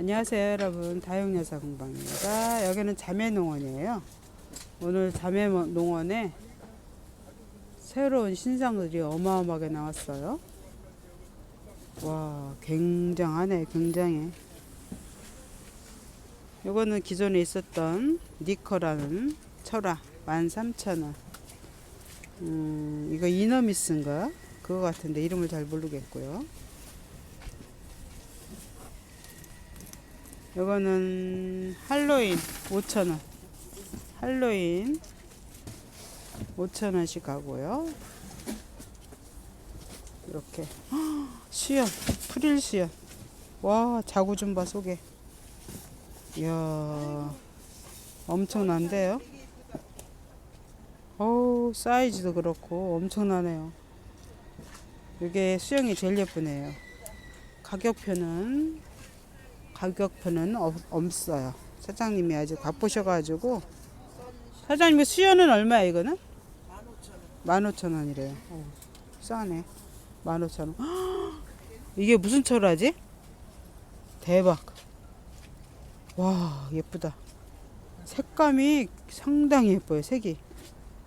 안녕하세요 여러분. 다육여사 공방입니다. 여기는 자매농원이에요. 오늘 자매농원에 새로운 신상들이 어마어마하게 나왔어요. 와 굉장하네 굉장해 요거는 기존에 있었던 니커라는 철화 13,000원. 음, 이거 이너미스인가? 그거 같은데 이름을 잘 모르겠고요 요거는 할로윈 5,000원. 할로윈 5,000원씩 하고요. 이렇게 수연, 프릴 수연. 와, 자구 좀 봐, 속에. 이야, 엄청난데요? 어우, 사이즈도 그렇고 엄청나네요. 이게 수영이 제일 예쁘네요. 가격표는 가격표는 없, 없어요. 사장님이 아주 바쁘셔가지고 사장님이 수연은 얼마야 이거는? 15,000원 이래요. 어, 싸네. 15,000원. 이게 무슨 철화지? 대박. 와 예쁘다. 색감이 상당히 예뻐요. 색이.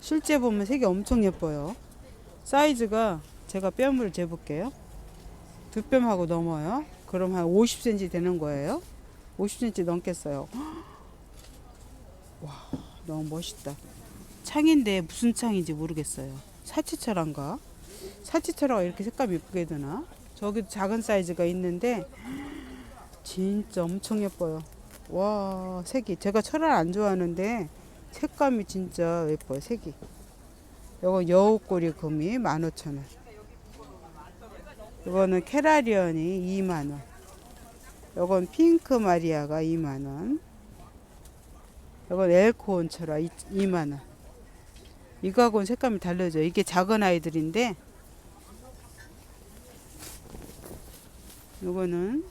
실제 보면 색이 엄청 예뻐요. 사이즈가 제가 뺨을 재볼게요. 두 뺨하고 넘어요. 그럼 한 50cm 되는 거예요. 50cm 넘겠어요. 와, 너무 멋있다. 창인데 무슨 창인지 모르겠어요. 사치철인가? 사치철화가 이렇게 색감이 예쁘게 드나? 저기도 작은 사이즈가 있는데 진짜 엄청 예뻐요. 와, 색이 제가 철화를 안 좋아하는데 색감이 진짜 예뻐요. 색이. 이거 여우꼬리 금이 15,000원. 이거는 캐라리언이 2만원. 이건 핑크 마리아가 2만원. 이건 엘코온 철화 2만원. 이거하고는 색감이 다르죠. 이게 작은 아이들인데, 이거는,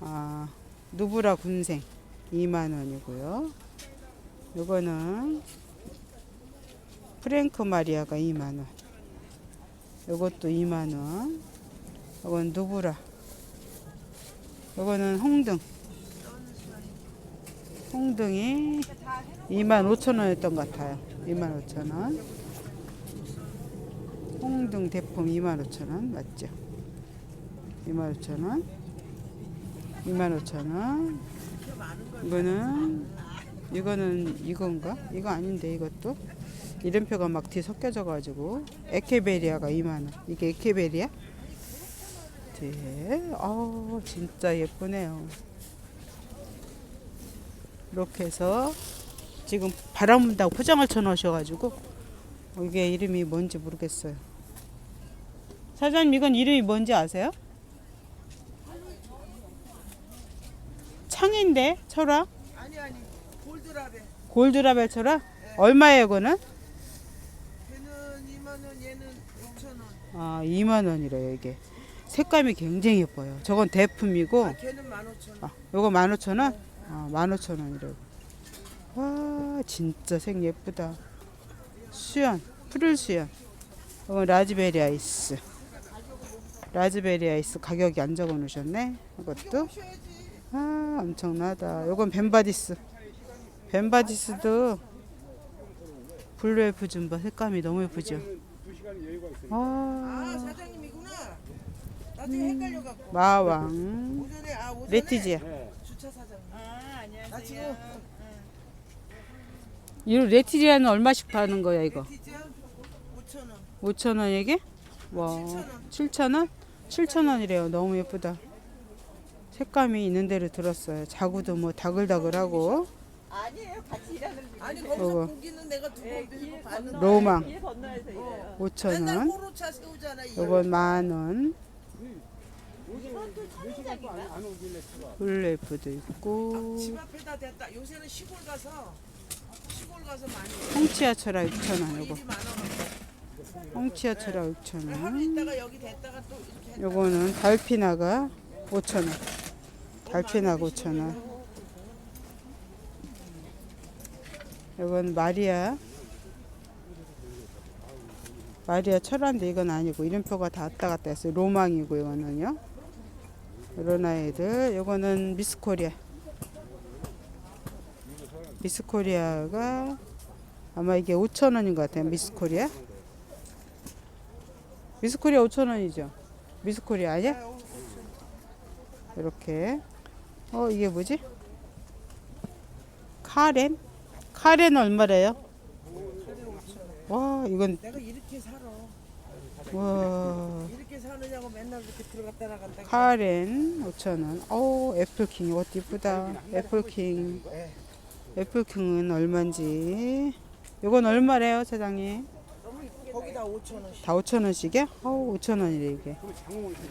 아, 누브라 군생 2만원이고요. 이거는 프랭크 마리아가 2만원. 요것도 2만원. 요건 누브라. 요거는 홍등. 홍등이 2만 5천원이었던 것 같아요. 2만 5천원. 홍등 대품 2만 5천원. 맞죠? 2만 5천원. 2만 5천원. 이거는, 이거는 이건가? 이거 아닌데, 이것도. 이름표가 막 뒤에 섞여져 가지고 에케베리아가 2만 원. 이게 에케베리아? 네. 아, 진짜 예쁘네요. 이렇게 해서 지금 바람 분다고 포장을 쳐 놓으셔 가지고 이게 이름이 뭔지 모르겠어요. 사장님 이건 이름이 뭔지 아세요? 창인데 철화? 아니 아니 골드라벨 골드라벨 철화? 얼마예요, 그거는? 걔는 2만 원 얘는 5천 원. 아, 2만 원이래요, 이게. 색감이 굉장히 예뻐요. 저건 대품이고, 아 걔는 15,000원. 아, 요거 15,000원? 아, 15,000원이래요. 와, 진짜 색 예쁘다. 수연, 푸른 수연. 이건 라즈베리 아이스. 라즈베리 아이스 가격이 안 적어 놓으셨네. 이것도. 아, 엄청나다. 요건 벤바디스. 벤바디스도 블루 엘프 좀 봐. 색감이 너무 예쁘죠? 아 아, 사장님이구나. 나중에 헷갈려갖고 마왕. 오전에 아 오전에 레티지아. 주차 사장. 아, 안녕하세요. 나 지금 이 레티지아는 얼마씩 파는 거야 이거? 레티지아 5천 원. 5천 원 이게? 와, 7천 원? 7천 원이래요. 너무 예쁘다. 색감이 있는 대로 들었어요. 자구도 뭐 다글다글하고 아니에요. 같이 일하는 분. 아니 거기서. 고기는 내가 두번 네, 들고 길 봤는데. 건너 로망. 길 건너에서 일해요. 5천 맨날 원. 호로차 세우잖아. 이 요건 만 원. 블레이프도 있고 집 앞에다 댔다. 요새는 시골 가서 시골 가서 많이. 홍치아 철화 6천 원 요거. 일이 많아. 홍치아 철화 6천 하루 원. 있다가 여기 댔다가 또 이렇게. 했다. 요거는 달피나가 5천 원. 달피나가 5천 원. 요건 마리아. 마리아 철화인데 이건 아니고 이름표가 다 왔다 갔다 했어요. 로망이고 이거는요. 이런 아이들 요거는 미스코리아 미스코리아가 아마 이게 5,000원인 것 같아요 미스코리아 미스코리아 5,000원이죠 미스코리아 아니야? 이렇게 어 이게 뭐지? 카렌? 카렌 얼마래요? 와 이건 내가 이렇게 살아. 와 이렇게 사느냐고 맨날 이렇게 들어갔다 나갔다. 카렌 5,000원. 오, 애플킹 이것도 이쁘다. 애플킹. 예. 애플킹은 얼마인지. 이건 얼마래요, 사장님? 거기다 5천 원씩. 다 5,000원씩이야? 어, 5,000원이래 이게.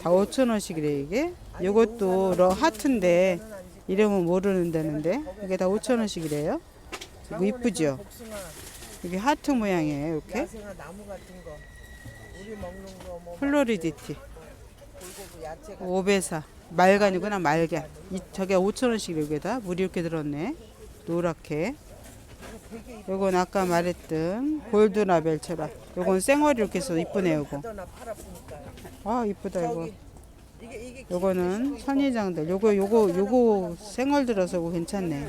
다 5,000원씩이래 이게. 이것도 러 하트인데 이름은 모르는다는데 이게 다 5,000원씩이래요. 이거 이쁘죠? 복숭아, 이게 하트 모양이에요, 이렇게. 야생화 나무 같은 거. 우리 먹는 거 뭐. 플로리디티. 골고루 야채 같은 5배사. 말간이구나, 말간. 이, 저게 5,000원씩 여기다. 물이 이렇게 들었네. 노랗게. 요건 아까 말했던 골드라벨처럼. 요건 생얼 이렇게 해서 이쁘네요, 요거. 팔아보니까. 아, 이쁘다, 이거. 저기 이게 이게 요거는 선인장들. 요거, 요거, 요거 생얼 들어서 괜찮네.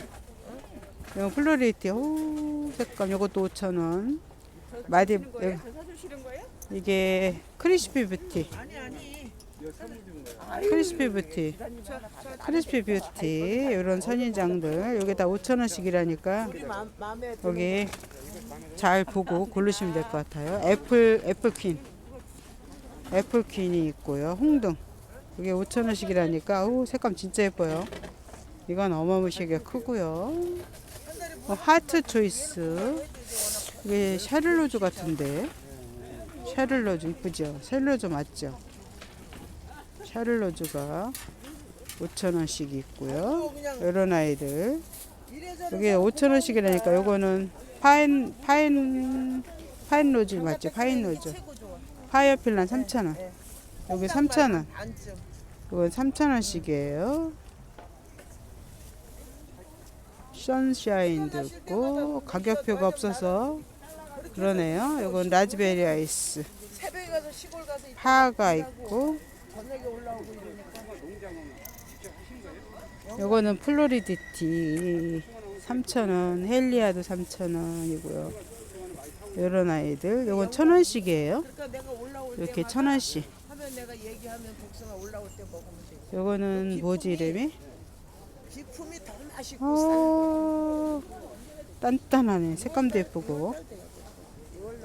요거 플로리티. 오, 색감. 요것도 5,000원. 마디, 요- 저 사주시는 거예요? 이게 크리스피 뷰티. 아니 아니. 크리스피 뷰티. 크리스피 뷰티. 이런 선인장들. 여기 다 5,000원씩이라니까. 우리 마, 마음에 드는 여기 잘 보고 고르시면 될 것 같아요. 애플 애플퀸 애플퀸이 있고요. 홍등 이게 5천 원씩이라니까 오 색감 진짜 예뻐요. 이건 어마무시하게 크고요. 어, 하트 초이스 이게 샤를로즈 같은데 샤를로즈 이쁘죠? 샤를로즈 맞죠? 샤를로즈가 5천 원씩 있고요. 그냥 이런 아이들 이래저래 여기 5천 원씩이라니까 요거는 파인 파인 파인 로즈 맞죠? 파인 로즈. 파이어필란 3천 원. 네. 여기 3천 원. 안쯤. 이건 3천 원씩이에요. 선샤인도 있고 가격표가 없어서 그러네요. 이건 라즈베리 아이스. 파가 있고 요거는 플로리디티 3,000원, 헬리아도 3,000원이고요. 요런 아이들. 요건 1,000원씩이에요. 그러니까 내가 올라올 이렇게 때마다 1,000원씩. 하면 내가 얘기하면 복숭아 올라올 때 먹으면 돼. 요거는 뭐지 이름이? 기품이 더 맛있고 어, 단단하네. 색감도 예쁘고.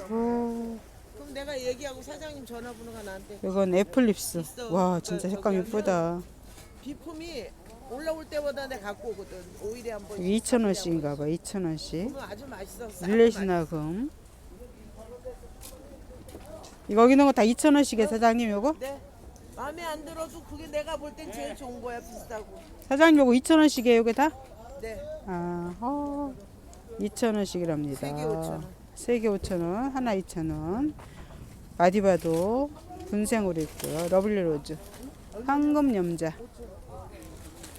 어, 그럼 내가 얘기하고 사장님 전화번호가 나한테 이건 애플립스. 와, 진짜 색감 예쁘다. 비품이 올라올 때마다 내가 갖고 오거든. 5일에 한 번. 이게 2,000원씩인가 봐. 2,000원씩. 그러면 아주 맛있어. 싸고 릴레시나 금. 이거 여기 있는 거 다 2,000원씩이에요, 사장님 요거? 네. 마음에 안 들어도 그게 내가 볼 땐 제일 좋은 거야 비싸고. 사장님 요거 2,000원씩이에요, 요게 다? 네. 아, 어, 2,000원씩이랍니다. 세개 5,000원. 세개 5,000원, 하나 2,000원. 마디바도 분생으로 있고요. 러블리 로즈. 황금 염자.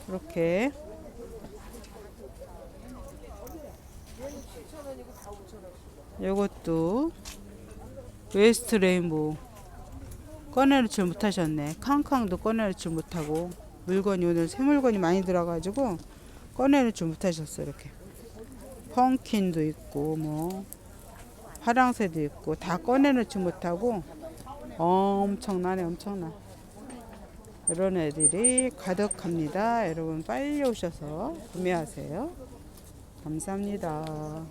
이렇게 7,000원이고 다 5,000원. 요것도 웨스트 레인보우 꺼내놓질 못하셨네. 캉캉도 꺼내놓질 못하고 물건이 오늘 새 물건이 많이 들어가지고 꺼내놓질 못하셨어 이렇게. 펑킨도 있고 뭐 파랑새도 있고 다 꺼내놓지 못하고 엄청나네 엄청나. 이런 애들이 가득합니다. 여러분 빨리 오셔서 구매하세요. 감사합니다